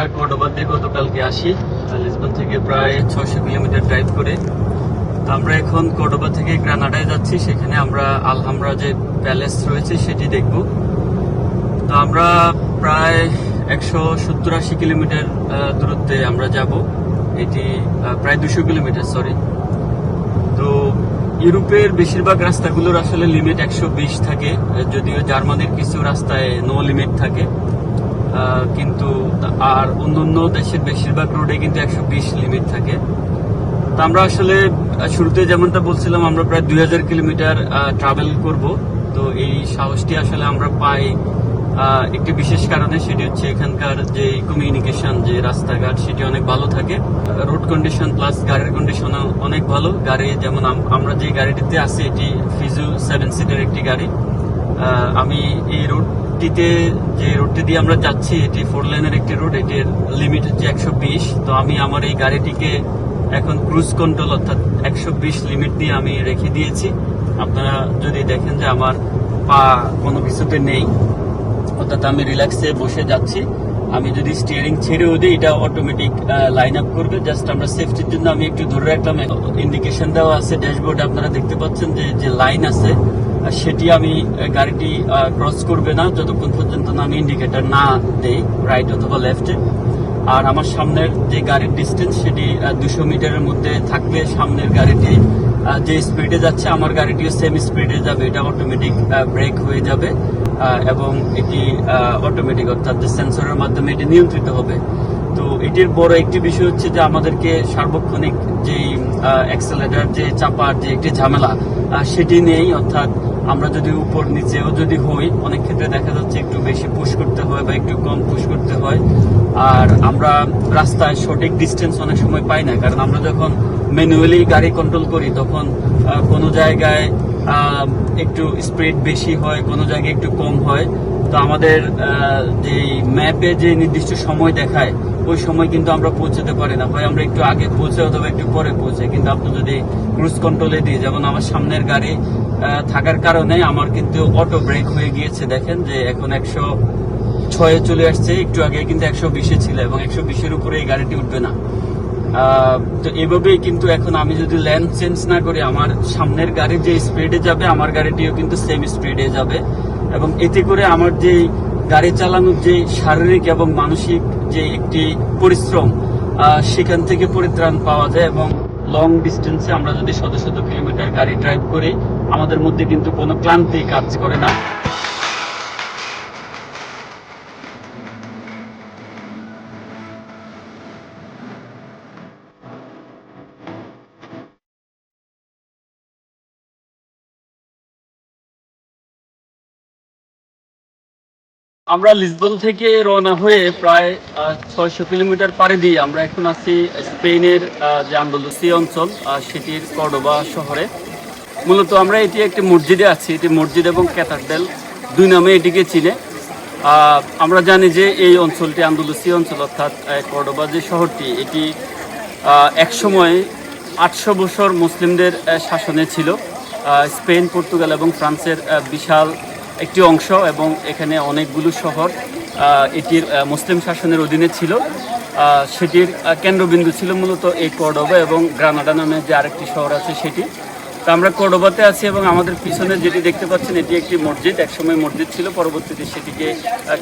আমরা কোর্ডোবাতে গতকালকে আসি লিসবন থেকে প্রায় ছশো কিলোমিটার ড্রাইভ করে। তো আমরা এখন কোর্ডোবা থেকে গ্রানাডায় যাচ্ছি, সেখানে আমরা আলহামরা যে প্যালেস রয়েছে সেটি দেখব। তো আমরা প্রায় একশো সত্তর আশি কিলোমিটার দূরত্বে আমরা যাব। এটি প্রায় দুশো কিলোমিটার সরি তো ইউরোপের বেশিরভাগ রাস্তাগুলোর আসলে লিমিট একশো বিশ থাকে, যদিও জার্মানির কিছু রাস্তায় নো লিমিট থাকে। কিন্তু আর অন্য অন্য দেশের বেশিরভাগ রোডে কিন্তু একশো বিশ লিমিট থাকে। তো আমরা আসলে শুরুতে যেমনটা বলছিলাম, আমরা প্রায় দুই হাজার কিলোমিটার ট্রাভেল করব। তো এই সাহসটি আসলে আমরা পাই একটি বিশেষ কারণে, সেটি হচ্ছে এখানকার যে কমিউনিকেশন যে রাস্তাঘাট, সেটি অনেক ভালো থাকে। রোড কন্ডিশন প্লাস গাড়ির কন্ডিশন অনেক ভালো। গাড়ি যেমন আমরা যে গাড়িটিতে আছি, এটি ফিজু সেভেন সিটের একটি গাড়ি। আমি এই রোডটিতে, যে রোডটি দিয়ে আমরা যাচ্ছি, এটি ফোর লাইনের একটি রোড এটির লিমিট হচ্ছে একশো বিশ। তো আমি আমার এই গাড়িটিকে এখন ক্রুজ কন্ট্রোল অর্থাৎ একশো বিশ লিমিট দিয়ে আমি রেখে দিয়েছি। আপনারা যদি দেখেন যে আমার পা কোনো কিছুতে নেই, অর্থাৎ আমি রিল্যাক্সে বসে যাচ্ছি। আমি যদি স্টিয়ারিং ছেড়েও দিই, এটা অটোমেটিক লাইন আপ করবে। জাস্ট আমরা সেফটির জন্য আমি একটু ধরে রাখলাম। ইন্ডিকেশন দেওয়া আছে ড্যাশবোর্ডে আপনারা দেখতে পাচ্ছেন যে যে লাইন আছে সেটি আমি গাড়িটি ক্রস করবে না, যতক্ষণ পর্যন্ত না আমি ইন্ডিকেটর না দেই রাইট অথবা লেফটে আর আমার সামনের যে গাড়ির ডিস্টেন্স সেটি দুশো মিটারের মধ্যে থাকলে সামনের গাড়িটি যে স্পিডে যাচ্ছে, আমার গাড়িটিও সেম স্পিডে যাবে। এটা অটোমেটিক ব্রেক হয়ে যাবে এবং এটি অটোমেটিক অর্থাৎ সেন্সরের মাধ্যমে এটি নিয়ন্ত্রিত হবে। তো এটির বড় একটি বিষয় হচ্ছে যে, আমাদেরকে সার্বক্ষণিক যে অ্যাক্সেলেটার যে চাপার যে একটি ঝামেলা সেটি নেই। অর্থাৎ আমরা যদি উপর নিচেও যদি হই, অনেক ক্ষেত্রে দেখা যাচ্ছে একটু বেশি পুশ করতে হয় বা একটু কম পুশ করতে হয়। আর আমরা রাস্তায় সঠিক ডিস্টেন্স অনেক সময় পাই না, কারণ আমরা যখন ম্যানুয়ালি গাড়ি কন্ট্রোল করি, তখন কোনো জায়গায় একটু স্পিড বেশি হয়, কোনো জায়গায় একটু কম হয়। তো আমাদের যে ম্যাপে যে নির্দিষ্ট সময় দেখায়, ওই সময় কিন্তু আমরা পৌঁছাতে পারি না। হয় আমরা একটু আগে পৌঁছে অথবা একটু পরে পৌঁছে, কিন্তু আপনি যদি ক্রুজ কন্ট্রোলে দিই, যেমন আমার সামনের গাড়ি থাকার কারণে আমার কিন্তু অটো ব্রেক হয়ে গিয়েছে, দেখেন যে এখন একশো ছয়ে চলে আসছে, একটু আগে কিন্তু একশো বিশে ছিল এবং একশো বিশের উপরে এই গাড়িটি উঠবে না। তো এভাবেই কিন্তু এখন আমি যদি ল্যান্ড চেঞ্জ না করি, আমার সামনের গাড়ি যে স্পিডে যাবে, আমার গাড়িটিও কিন্তু সেম স্পিডে যাবে। এবং এতে করে আমার যে গাড়ি চালানোর যে শারীরিক এবং মানসিক যে একটি পরিশ্রম সেখান থেকে পরিত্রাণ পাওয়া যায় এবং লং ডিস্টেন্সে আমরা যদি শত শত কিলোমিটার গাড়ি ড্রাইভ করি আমাদের মধ্যে কিন্তু কোনো ক্লান্তি কাজ করে না। আমরা লিসবন থেকে রওনা হয়ে প্রায় ছয়শো কিলোমিটার পাড়ি দিয়ে আমরা এখন আছি স্পেনের যে আন্দোলসি অঞ্চল সেটির কর্ডোবা শহরে। মূলত আমরা এটি একটি মসজিদে আছি, এটি মসজিদ এবং ক্যাথাড্রেল। দুই নামে এটিকে চিনে। আমরা জানি যে এই অঞ্চলটি আন্দোলসি অঞ্চল, অর্থাৎ কর্ডোবা যে শহরটি, এটি এক সময় আটশো বছর মুসলিমদের শাসনে ছিল। স্পেন, পর্তুগাল এবং ফ্রান্সের বিশাল একটি অংশ এবং এখানে অনেকগুলো শহর এটির মুসলিম শাসনের অধীনে ছিল। সেটির কেন্দ্রবিন্দু ছিল মূলত এই কর্ডোবা এবং গ্রানাডা নামে যে আরেকটি শহর আছে সেটি। তো আমরা কর্ডোবাতে আছি এবং আমাদের পিছনে যেটি দেখতে পাচ্ছেন, এটি একটি মসজিদ। একসময় মসজিদ ছিল, পরবর্তীতে সেটিকে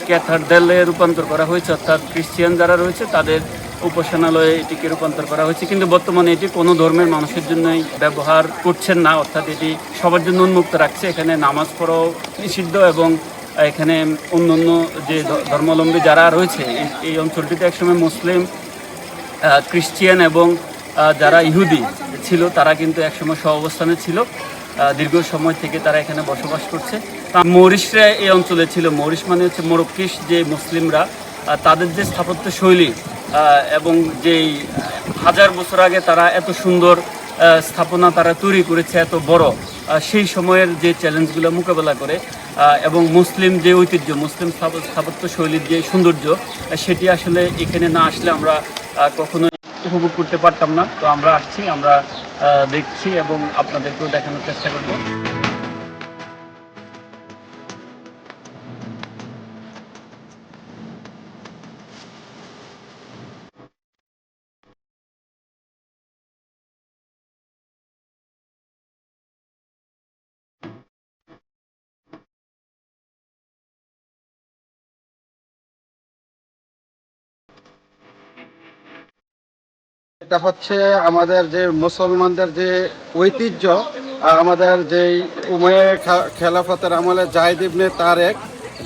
ক্যাথারডেলে রূপান্তর করা হয়েছে, অর্থাৎ খ্রিস্টিয়ান যারা রয়েছে, তাদের উপাসনালয়ে এটিকে রূপান্তর করা হয়েছে। কিন্তু বর্তমানে এটি কোনো ধর্মের মানুষের জন্যই ব্যবহার করছেন না, অর্থাৎ এটি সবার জন্য উন্মুক্ত রাখছে। এখানে নামাজ পড়াও নিষিদ্ধ এবং এখানে অন্য অন্য যে ধর্মাবলম্বী যারা রয়েছে, এই- অঞ্চলটিতে একসময় মুসলিম খ্রিস্টিয়ান এবং যারা ইহুদি ছিল, তারা কিন্তু একসময় সহ অবস্থানে ছিল দীর্ঘ সময় থেকে তারা এখানে বসবাস করছে। মরিশরা এই অঞ্চলে ছিল। মরিশ মানে হচ্ছে মোরক্কিস যে মুসলিমরা তাদের যে স্থাপত্য শৈলী এবং যেই হাজার বছর আগে তারা এত সুন্দর স্থাপনা তারা তৈরি করেছে, এত বড় সেই সময়ের যে চ্যালেঞ্জগুলো মোকাবেলা করে এবং মুসলিম যে ঐতিহ্য, মুসলিম স্থাপ- স্থাপত্য শৈলীর যে সৌন্দর্য সেটি আসলে এখানে না আসলে আমরা কখনোই উপভোগ করতে পারতাম না। তো আমরা আসছি আমরা দেখছি এবং আপনাদেরকেও দেখানোর চেষ্টা করব। একটা হচ্ছে আমাদের যে মুসলমানদের যে ঐতিহ্য আমাদের যে উময়ে খেলাফতের আমলে জাহিদ ইবনে তারেক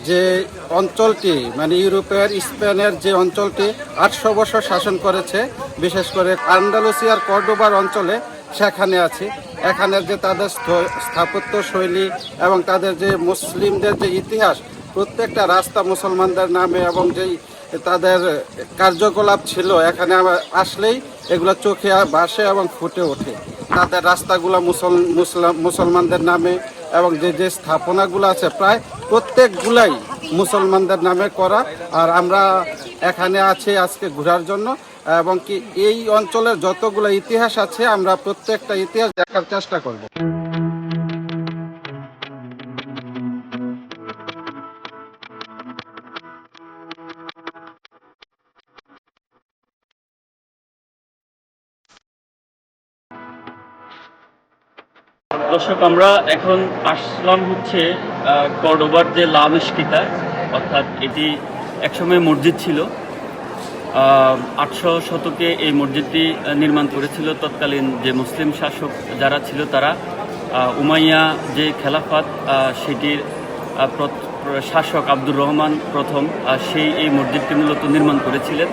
যে অঞ্চলটি মানে ইউরোপের, স্পেনের যে অঞ্চলটি আটশো বছর শাসন করেছে, বিশেষ করে আন্ডালুসিয়ার কর্ডোবার অঞ্চলে সেখানে আছে। এখানের যে তাদের স্থ- স্থাপত্য শৈলী এবং তাদের যে মুসলিমদের যে ইতিহাস, প্রত্যেকটা রাস্তা মুসলমানদের নামে এবং যেই তাদের কার্যকলাপ ছিল, এখানে আসলেই এগুলো চোখে ভাসে এবং ফুটে ওঠে। তাদের রাস্তাগুলো মুসল মুসলাম মুসলমানদের নামে এবং যে যে স্থাপনাগুলো আছে, প্রায় প্রত্যেকগুলাই মুসলমানদের নামে করা। আর আমরা এখানে আছি আজকে ঘোরার জন্য। এবং কি এই অঞ্চলের যতগুলো ইতিহাস আছে, আমরা প্রত্যেকটা ইতিহাস দেখার চেষ্টা করব। দর্শক, আমরা এখন আসলাম হচ্ছে কর্ডোবার যে লা মেশকিতা, অর্থাৎ এটি একসময় মসজিদ ছিল। আটশো শতকে এই মসজিদটি নির্মাণ করেছিল তৎকালীন যে মুসলিম শাসক যারা ছিল তারা। উমাইয়া যে খেলাফাত সেটির শাসক আব্দুর রহমান প্রথম সেই এই মসজিদটি মূলত নির্মাণ করেছিলেন।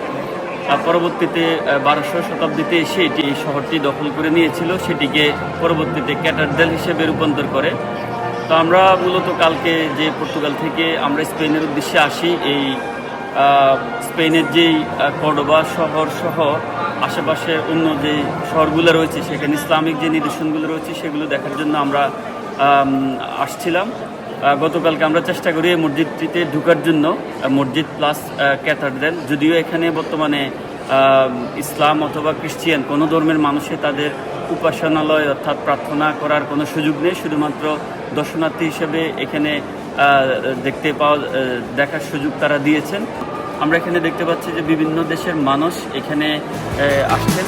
পরবর্তীতে বারোশো শতাব্দীতে এসে এটি এই শহরটি দখল করে নিয়েছিল, সেটিকে পরবর্তীতে ক্যাটারদেল হিসেবে রূপান্তর করে। তো আমরা মূলত কালকে যে পর্তুগাল থেকে আমরা স্পেনের উদ্দেশ্যে আসি, এই স্পেনের যেই কর্ডোবা শহর সহ আশেপাশে অন্য যে শহরগুলো রয়েছে, সেখানে ইসলামিক যে নিদর্শনগুলো রয়েছে, সেগুলো দেখার জন্য আমরা আসছিলাম। গতকালকে আমরা চেষ্টা করি এই মসজিদটিতে ঢুকার জন্য মসজিদ প্লাস ক্যাথাড্রেল যদিও এখানে বর্তমানে ইসলাম অথবা খ্রিস্টিয়ান কোনো ধর্মের মানুষে তাদের উপাসনালয় অর্থাৎ প্রার্থনা করার কোনো সুযোগ নেই। শুধুমাত্র দর্শনার্থী হিসেবে এখানে দেখতে পাওয়া দেখার সুযোগ তারা দিয়েছেন। আমরা এখানে দেখতে পাচ্ছি যে বিভিন্ন দেশের মানুষ এখানে আসছেন।